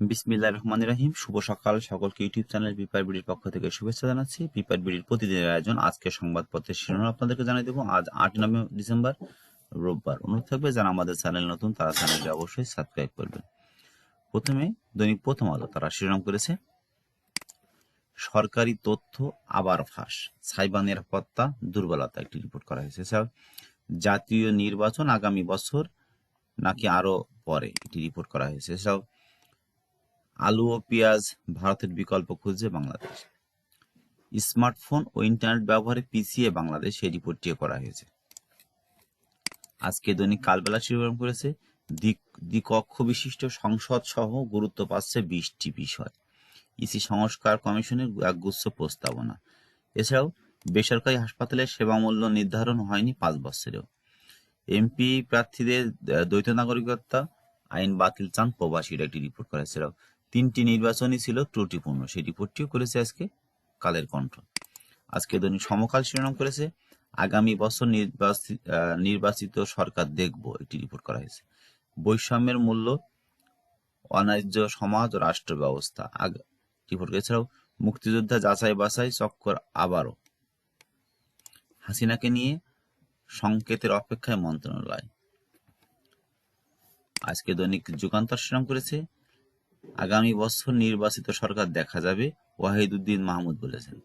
বিসমিল্লাহ রহমান রহিম। শুভ সকাল সকলকে ইউটিউব চ্যানেল পিপার বিডির পক্ষ থেকে শুভেচ্ছা জানাচ্ছি। পিপার বিডির প্রতিদিনের আয়োজন আজকে সংবাদপত্রের শিরোনাম আপনাদেরকে জানিয়ে দেবো। আজ আট নভেম্বর ডিসেম্বর, রোববার। অনুরোধ থাকবে, যারা আমাদের চ্যানেল নতুন, তারা চ্যানেলটি অবশ্যই সাবস্ক্রাইব করবেন। প্রথমে দৈনিক প্রথম আলো, তারা শিরোনাম করেছে। সরকারি তথ্য আবার ফাঁস। সাইবার নিরাপত্তা দুর্বলতা, একটি রিপোর্ট করা হয়েছে। জাতীয় নির্বাচন আগামী বছর নাকি আরও পরে এটি রিপোর্ট করা হয়েছে। এছাড়াও আলু ও পেঁয়াজ ভারতের বিকল্প খুঁজছে বাংলাদেশ। স্মার্টফোন ও ইন্টারনেট ব্যবহারে পিছিয়ে বাংলাদেশ এই রিপোর্টটিও করা হয়েছে। আজকে দৈনিক কালবেলা শিরোনাম করেছে, দ্বি- দ্বিকক্ষ বিশিষ্ট সংসদ সহ গুরুত্ব পাচ্ছে বিশটি বিষয়। ইসি সংস্কার কমিশনের একগুচ্ছ প্রস্তাবনা। এছাড়াও বেসরকারি হাসপাতালের সেবা মূল্য নির্ধারণ হয়নি পাঁচ বছরেও। এমপি প্রার্থীদের দ্বৈত নাগরিকত্ব আইন বাতিল চান প্রবাসীরা, একটি রিপোর্ট করা এছাড়াও তিনটি নির্বাচনই ছিল ত্রুটিপূর্ণ। সেই রিপোর্টটিও করেছে আজকে কালের কণ্ঠ। আজকে দৈনিক সমকাল শিরোনাম করেছে। আগামী বছর নির্বাচিত নির্বাচিত সরকার দেখব, একটি রিপোর্ট করা হয়েছে। বৈষম্যের মূল্য অন্যায্য সমাজ ও রাষ্ট্র ব্যবস্থা। রিপোর্ট এছাড়াও মুক্তিযোদ্ধা যাচাই বাছাই চক্কর আবারও। হাসিনাকে নিয়ে সংকেতের অপেক্ষায় মন্ত্রণালয়। আজকে দৈনিক যুগান্তর শিরোনাম করেছে। আগামী বছর নির্বাচিত সরকার দেখা যাবে, ওয়াহিদুদ্দিন মাহমুদ বলেছেন।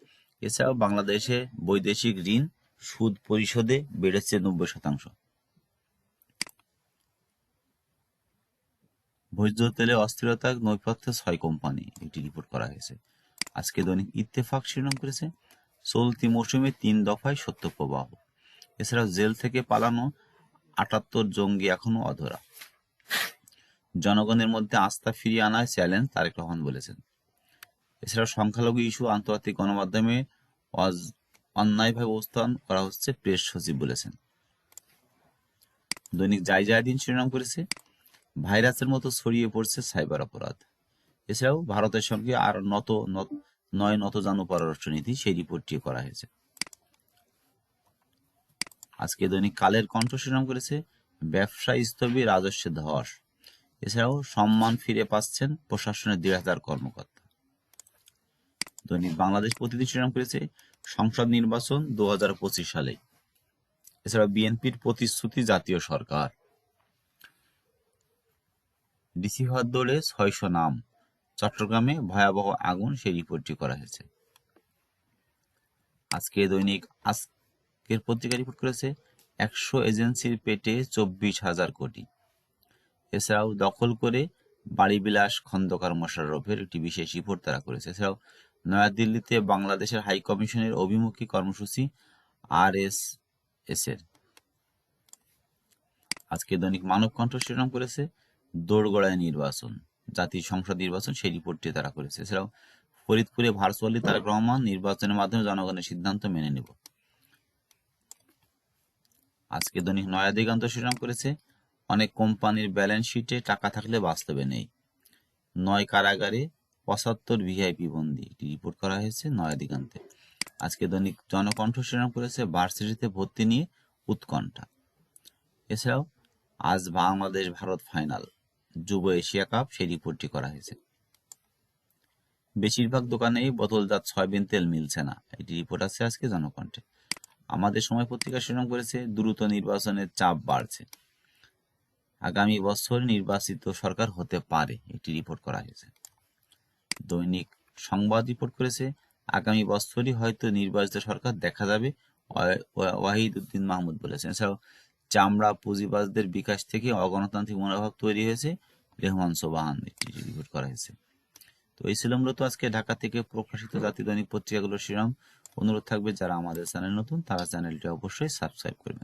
এছাড়াও বাংলাদেশে বৈদেশিক ঋণ সুদ পরিশোধে বেড়েছে নব্বই শতাংশ। ভোজ্য তেলে অস্থিরতা নৈপথ্যে ছয় কোম্পানি একটি রিপোর্ট করা হয়েছে। আজকে দৈনিক ইত্তেফাক শিরোনাম করেছে, চলতি মৌসুমে তিন দফায় সত্য প্রবাহ এছাড়াও জেল থেকে পালানো আটাত্তর জঙ্গি এখনও অধরা। জনগণের মধ্যে আস্থা ফিরিয়ে আনায় চ্যালেঞ্জ তারেক রহমান বলেছেন। এছাড়াও সংখ্যালঘু ইস্যু, আন্তর্জাতিক গণমাধ্যমে অন্যায়ভাবে অবস্থান করা হচ্ছে প্রেস সচিব বলেছেন। দৈনিক জায় জায়দিন শিরোনাম করেছে, ভাইরাসের মতো ছড়িয়ে পড়ছে সাইবার অপরাধ। এছাড়াও ভারতের সঙ্গে আর নত নয় নতজানু পররাষ্ট্রনীতি সেই রিপোর্টটি করা হয়েছে। আজকে দৈনিক কালের কণ্ঠ শিরোনাম করেছে ব্যবসা স্থবির রাজস্বে ধস। এছাড়াও সম্মান ফিরে পাচ্ছেন প্রশাসনের দেড় হাজার কর্মকর্তা। দৈনিক বাংলাদেশ প্রতিদিন শিরোনাম করেছে, সংসদ নির্বাচন দু হাজার পঁচিশ সালে। এছাড়া বিএনপির প্রতিশ্রুতি জাতীয় সরকার। ডিসি হওয়ার দৌড়ে ছয়শো নাম। চট্টগ্রামে ভয়াবহ আগুন সেই রিপোর্টটি করা হয়েছে। আজকে দৈনিক আজকের পত্রিকা রিপোর্ট করেছে, একশো এজেন্সির পেটে চব্বিশ হাজার কোটি। এছাড়াও দখল করে বাড়িবিলাস খন্দকার মোশাররফের একটি বিশেষ রিপোর্ট তারা করেছে। এছাড়াও নয়াদিল্লিতে বাংলাদেশের হাই কমিশনের অভিমুখী কর্মসূচি আর এস এস এর আজকে দৈনিক মানব কণ্ঠ শিরোনাম করেছে, দোরগড়ায় নির্বাচন জাতীয় সংসদ নির্বাচন, সেই রিপোর্টটি তারা করেছে। এছাড়াও ফরিদপুরে ভার্চুয়ালি তারেক রহমান নির্বাচনের মাধ্যমে জনগণের সিদ্ধান্ত মেনে নেব। আজকে দৈনিক নয়া দিগান্ত শিরোনাম করেছে অনেক কোম্পানির ব্যালেন্স শিটে টাকা থাকলে বাস্তবে নেই। নয় কারাগারে পঁচাত্তর ভিআইপি বন্দি। এটি রিপোর্ট করা হয়েছে নয়া দিগান্তে। আজকে দৈনিক জনকণ্ঠ শিরোনাম করেছে ভার্সিটিতে ভর্তি নিয়ে উৎকণ্ঠা। এছাড়াও, আজ বাংলাদেশ ভারত ফাইনাল, যুব এশিয়া কাপ, সেই রিপোর্টটি করা হয়েছে। বেশিরভাগ দোকানেই বোতলজাত সয়াবিন তেল মিলছে না। এটি রিপোর্ট আছে আজকে জনকণ্ঠে। আমাদের সময় পত্রিকা শিরোনাম করেছে, দ্রুত নির্বাচনের চাপ বাড়ছে। আগামী বছর নির্বাচিত সরকার হতে পারে এটি রিপোর্ট করা হয়েছে। দৈনিক সংবাদ রিপোর্ট করেছে, আগামী বছরই হয়তো নির্বাচিত সরকার দেখা যাবে, ওয়া- ওয়া- ওয়াহিদ উদ্দিন মাহমুদ বলেছেন। এছাড়াও চামড়া পুঁজিবাজদের বিকাশ থেকে অগণতান্ত্রিক মনোভাব তৈরি হয়েছে, রেহমান সোবাহান একটি রিপোর্ট করা হয়েছে। তো এই ছিল মূলত আজকে ঢাকা থেকে প্রকাশিত জাতীয় দৈনিক পত্রিকাগুলোর শিরোনাম। অনুরোধ থাকবে যারা আমাদের চ্যানেল নতুন, তারা চ্যানেলটি অবশ্যই সাবস্ক্রাইব করবেন।